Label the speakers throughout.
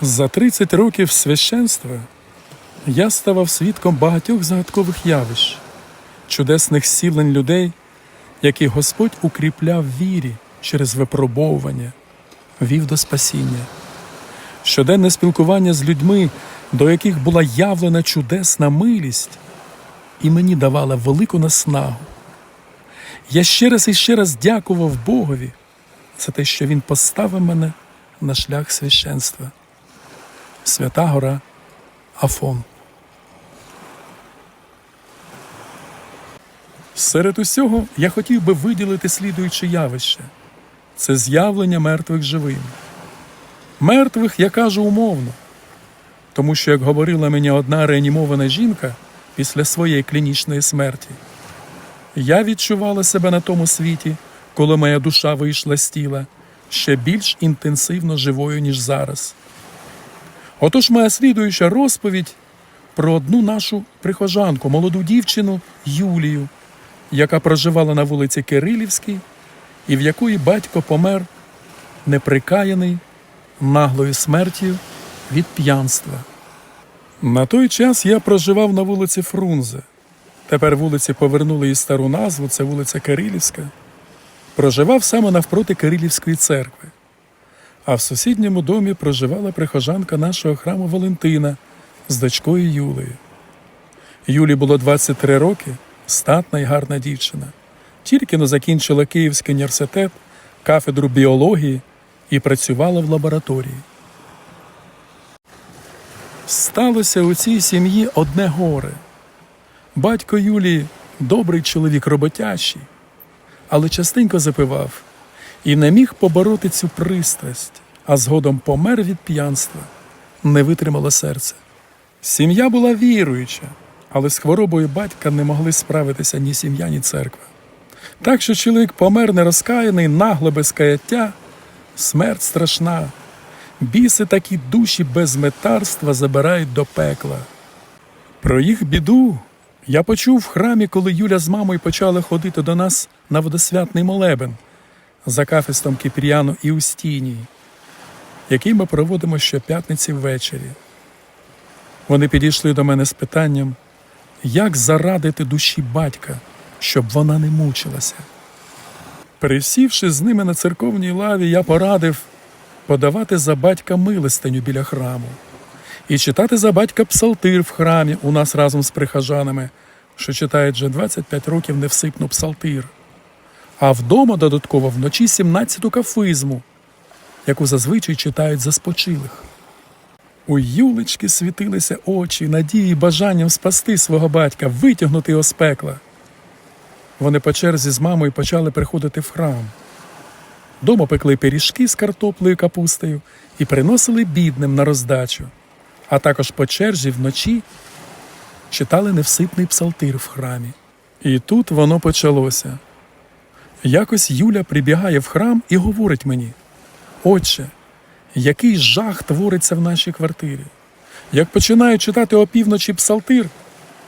Speaker 1: За 30 років священства я ставав свідком багатьох загадкових явищ, чудесних зцілень людей, яких Господь укріпляв вірі через випробовування, вів до спасіння. Щоденне спілкування з людьми, до яких була явлена чудесна милість, і мені давала велику наснагу. Я ще раз і ще раз дякував Богові за те, що Він поставив мене на шлях священства. Свята гора Афон. Серед усього я хотів би виділити слідуюче явище це з'явлення мертвих живим. Мертвих я кажу умовно, тому що, як говорила мені одна реанімована жінка після своєї клінічної смерті, я відчувала себе на тому світі, коли моя душа вийшла з тіла, ще більш інтенсивно живою, ніж зараз. Отож, моя слідуюча розповідь про одну нашу прихожанку, молоду дівчину Юлію, яка проживала на вулиці Кирилівській, і в якої батько помер неприкаяний наглою смертю від п'янства. На той час я проживав на вулиці Фрунзе. Тепер вулиці повернули їй стару назву, це вулиця Кирилівська. Проживав саме навпроти Кирилівської церкви. А в сусідньому домі проживала прихожанка нашого храму Валентина з дочкою Юлею. Юлі було 23 роки, статна і гарна дівчина. Тільки но закінчила Київський університет, кафедру біології і працювала в лабораторії. Сталося у цій сім'ї одне горе. Батько Юлії добрий чоловік роботящий, але частенько запивав і не міг побороти цю пристрасть, а згодом помер від п'янства, не витримало серце. Сім'я була віруюча, але з хворобою батька не могли справитися ні сім'я, ні церква. Так що чоловік помер нерозкаяний, нагло без каяття, смерть страшна. Біси такі душі без метарства забирають до пекла. Про їх біду я почув в храмі, коли Юля з мамою почали ходити до нас на водосвятний молебен за кафестом Кіпріану і Устінії, який ми проводимо щоп'ятниці ввечері. Вони підійшли до мене з питанням, як зарадити душі батька, щоб вона не мучилася. Пересівши з ними на церковній лаві, я порадив подавати за батька милостиню біля храму і читати за батька псалтир в храмі у нас разом з прихожанами, що читають вже 25 років невсипну псалтир, а вдома додатково вночі 17-ту кафизму, яку зазвичай читають за спочилих. У Юлечки світилися очі, надії, бажанням спасти свого батька, витягнути його з пекла. Вони по черзі з мамою почали приходити в храм. Дома пекли пиріжки з картоплею капустою і приносили бідним на роздачу, а також по черзі вночі читали невсипний псалтир в храмі. І тут воно почалося. Якось Юля прибігає в храм і говорить мені: Отче, який жах твориться в нашій квартирі. Як починаю читати опівночі псалтир,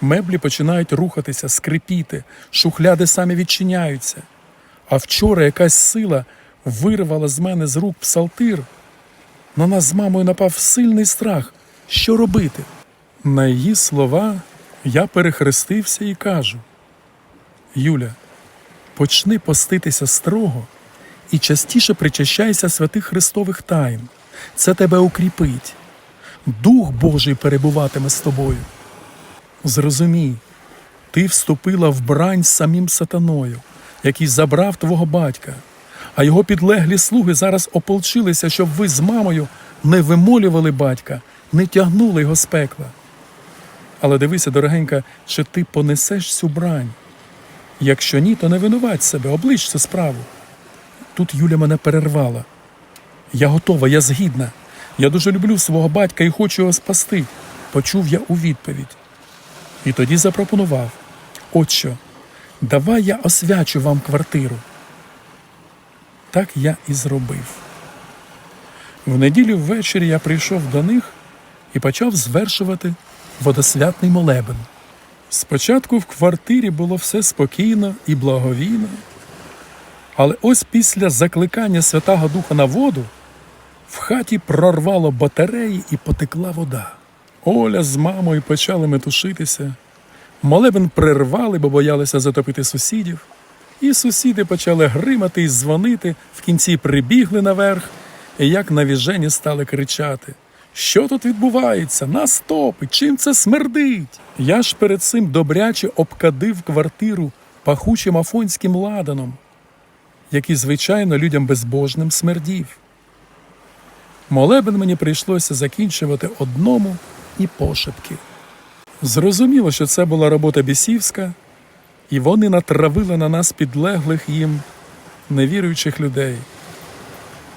Speaker 1: меблі починають рухатися, скрипіти, шухляди самі відчиняються. А вчора якась сила вирвала з мене з рук псалтир. На нас з мамою напав сильний страх. Що робити? На її слова я перехрестився і кажу: Юля, почни поститися строго і частіше причащайся святих Христових тайн. Це тебе укріпить. Дух Божий перебуватиме з тобою. Зрозумій, ти вступила в брань з самим сатаною, який забрав твого батька, а його підлеглі слуги зараз ополчилися, щоб ви з мамою не вимолювали батька, не тягнули його з пекла. Але дивися, дорогенька, чи ти понесеш цю брань. Якщо ні, то не винувать себе, облич цю справу. Тут Юля мене перервала. Я готова, я згідна. Я дуже люблю свого батька і хочу його спасти, почув я у відповідь. І тоді запропонував: От що, давай я освячу вам квартиру. Так я і зробив. В неділю ввечері я прийшов до них і почав звершувати водосвятний молебен. Спочатку в квартирі було все спокійно і благовійно, але ось після закликання Святого Духа на воду В хаті прорвало батареї і потекла вода. Оля з мамою почали метушитися. Молебен прервали, бо боялися затопити сусідів. І сусіди почали гримати і дзвонити, в кінці прибігли наверх, і як навіжені стали кричати. Що тут відбувається? Нас топить, чим це смердить? Я ж перед цим добряче обкадив квартиру пахучим афонським ладаном, який, звичайно, людям безбожним смердів. Молебен мені прийшлося закінчувати одному і пошепки. Зрозуміло, що це була робота бісівська, і вони натравили на нас підлеглих їм невіруючих людей.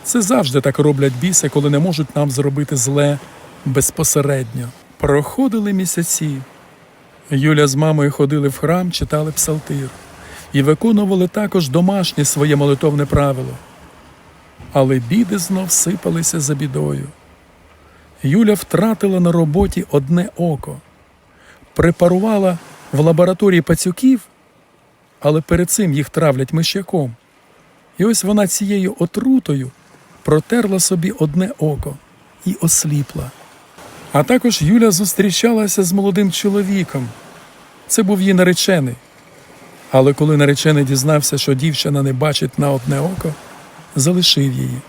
Speaker 1: Це завжди так роблять біси, коли не можуть нам зробити зле безпосередньо. Проходили місяці. Юля з мамою ходили в храм, читали псалтир і виконували також домашнє своє молитовне правило. Але біди знов сипалися за бідою. Юля втратила на роботі одне око, препарувала в лабораторії пацюків, але перед цим їх травлять мишяком. І ось вона цією отрутою протерла собі одне око і осліпла. А також Юля зустрічалася з молодим чоловіком. Це був її наречений. Але коли наречений дізнався, що дівчина не бачить на одне око, залишив її.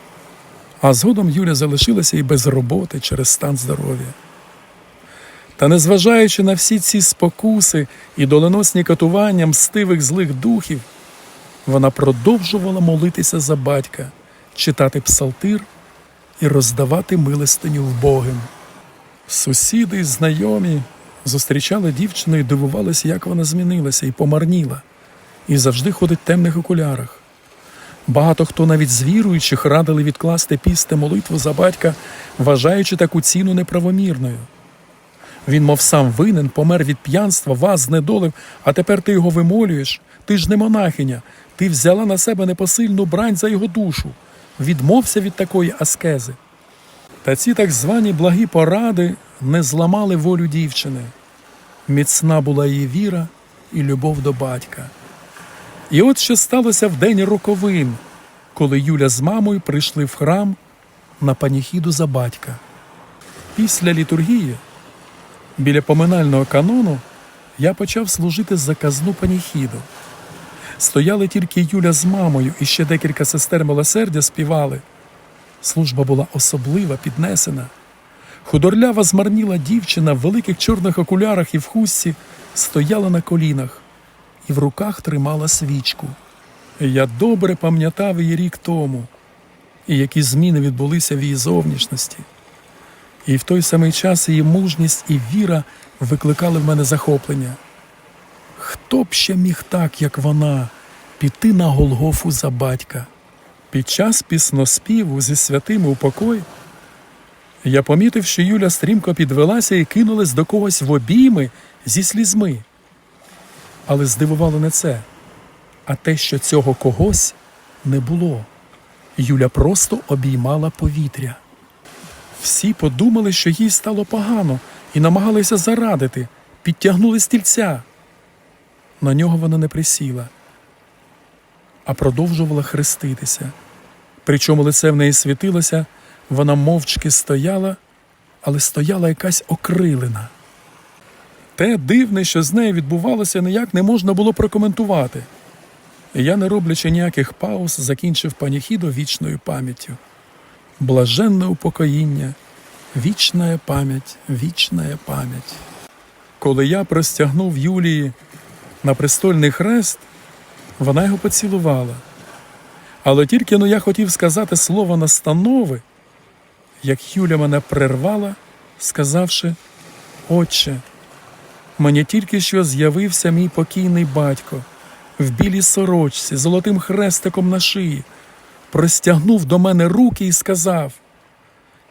Speaker 1: А згодом Юля залишилася і без роботи через стан здоров'я. Та незважаючи на всі ці спокуси і доленосні катування мстивих злих духів, вона продовжувала молитися за батька, читати псалтир і роздавати милостиню вбогим. Сусіди знайомі зустрічали дівчину і дивувалися, як вона змінилася і помарніла, і завжди ходить в темних окулярах. Багато хто навіть з віруючих радили відкласти пісти молитву за батька, вважаючи таку ціну неправомірною. Він, мов сам винен, помер від п'янства, вас знедолив, а тепер ти його вимолюєш. Ти ж не монахиня, ти взяла на себе непосильну брань за його душу. Відмовся від такої аскези. Та ці так звані благі поради не зламали волю дівчини. Міцна була її віра і любов до батька. І от що сталося в день роковин, коли Юля з мамою прийшли в храм на паніхіду за батька. Після літургії, біля поминального канону, я почав служити заказну паніхіду. Стояли тільки Юля з мамою і ще декілька сестер милосердя співали. Служба була особлива, піднесена. Худорлява змарніла дівчина в великих чорних окулярах і в хустці стояла на колінах і в руках тримала свічку. Я добре пам'ятав її рік тому, і які зміни відбулися в її зовнішності. І в той самий час її мужність і віра викликали в мене захоплення. Хто б ще міг так, як вона, піти на Голгофу за батька? Під час пісноспіву зі святими у покой я помітив, що Юля стрімко підвелася і кинулась до когось в обійми зі слізьми. Але здивувало не це, а те, що цього когось не було. Юля просто обіймала повітря. Всі подумали, що їй стало погано, і намагалися зарадити, підтягнули стільця. На нього вона не присіла, а продовжувала хреститися. Причому лице в неї світилося, вона мовчки стояла, але стояла якась окрилена. Те дивне, що з нею відбувалося, ніяк не можна було прокоментувати. Я, не роблячи ніяких пауз, закінчив паніхіду вічною пам'яттю. Блаженне упокоїння, вічна пам'ять, вічна пам'ять. Коли я простягнув Юлії на престольний хрест, вона його поцілувала. Але тільки но я хотів сказати слово настанови, як Юля мене прервала, сказавши: Отче, мені тільки що з'явився мій покійний батько в білій сорочці, золотим хрестиком на шиї, простягнув до мене руки і сказав: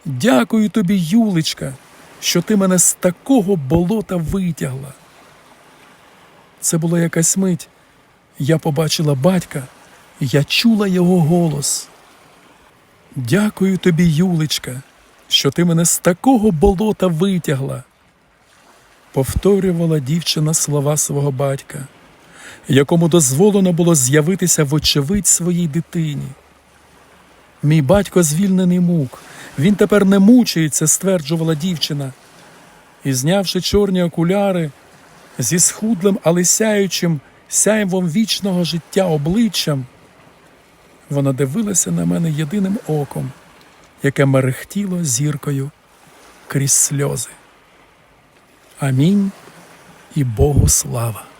Speaker 1: Дякую тобі, Юлечка, що ти мене з такого болота витягла. Це була якась мить. Я побачила батька, я чула його голос. Дякую тобі, Юлечка, що ти мене з такого болота витягла. Повторювала дівчина слова свого батька, якому дозволено було з'явитися вочевидь своїй дитині. Мій батько звільнений мук. Він тепер не мучається, стверджувала дівчина. І, знявши чорні окуляри, зі схудлим, але сяючим сяйвом вічного життя обличчям, вона дивилася на мене єдиним оком, яке мерехтіло зіркою крізь сльози. Амінь і Богу слава.